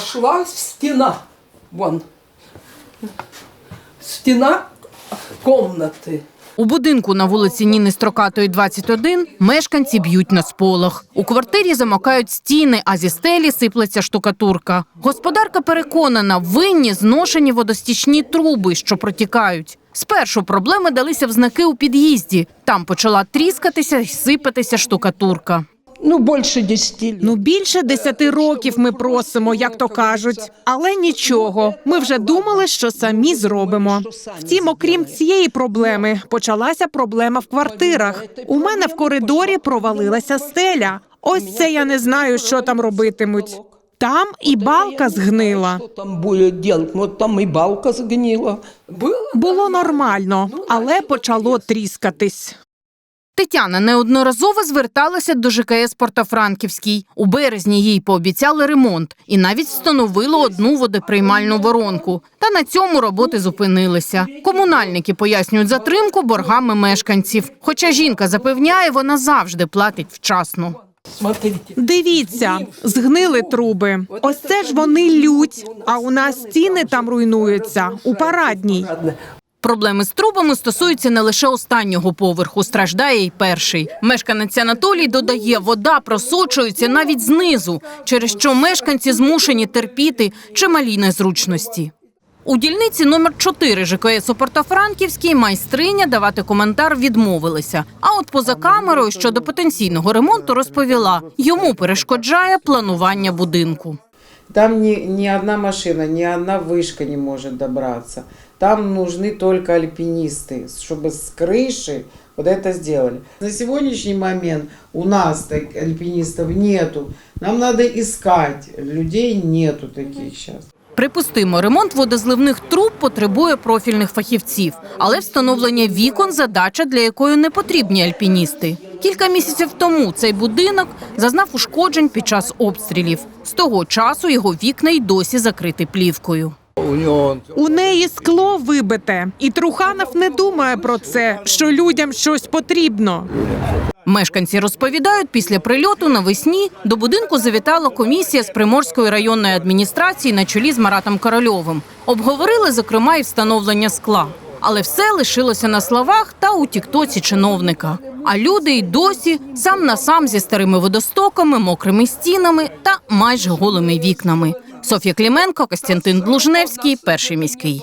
пошла стена. Вон. Стена комнаты. У будинку на вулиці Ніни Строкатої, 21, мешканці б'ють на сполох. У квартирі замокають стіни, а зі стелі сиплеться штукатурка. Господарка переконана, винні зношені водостічні труби, що протікають. Спершу проблеми далися в знаки у під'їзді. Там почала тріскатися й сипатися штукатурка. Ну, больше 10 лет. Ну більше десяти років ми просимо, як то кажуть. Але нічого. Ми вже думали, що самі зробимо. Втім, окрім цієї проблеми, почалася проблема в квартирах. У мене в коридорі провалилася стеля. Ось це я не знаю, що там робитимуть. Там і балка згнила. Там там и балка сгнила. Было? Було нормально, але почало тріскатись. Тетяна неодноразово зверталася до ЖКС Портофранківський. У березні їй пообіцяли ремонт і навіть встановили одну водоприймальну воронку. Та на цьому роботи зупинилися. Комунальники пояснюють затримку боргами мешканців. Хоча жінка запевняє, вона завжди платить вчасно. Дивіться, згнили труби. Ось це ж вони лють. А у нас стіни там руйнуються у парадній. Проблеми з трубами стосуються не лише останнього поверху, страждає й перший. Мешканець Анатолій додає, вода просочується навіть знизу, через що мешканці змушені терпіти чималі незручності. У дільниці номер 4 ЖКС у Портофранківській майстриня давати коментар відмовилися. А от поза камерою щодо потенційного ремонту розповіла, йому перешкоджає планування будинку. Там ни, ни одна машина, ни одна вышка не может добраться. Там нужны только альпинисты, чтобы с крыши вот это сделали. На сегодняшний момент у нас так, альпинистов нету. Нам надо искать. Людей нету таких сейчас. Припустимо, ремонт водозливних труб потребує профільних фахівців, але встановлення вікон задача, для якої не потрібні альпіністи. Кілька місяців тому цей будинок зазнав ушкоджень під час обстрілів. З того часу його вікна й досі закриті плівкою. У неї скло вибите, і Труханов не думає про це, що людям щось потрібно. Мешканці розповідають, після прильоту навесні до будинку завітала комісія з Приморської районної адміністрації на чолі з Маратом Корольовим. Обговорили, зокрема, і встановлення скла. Але все лишилося на словах та у тіктоці чиновника. А люди й досі сам на сам зі старими водостоками, мокрими стінами та майже голими вікнами. Софія Кліменко, Костянтин Блужневський, перший міський.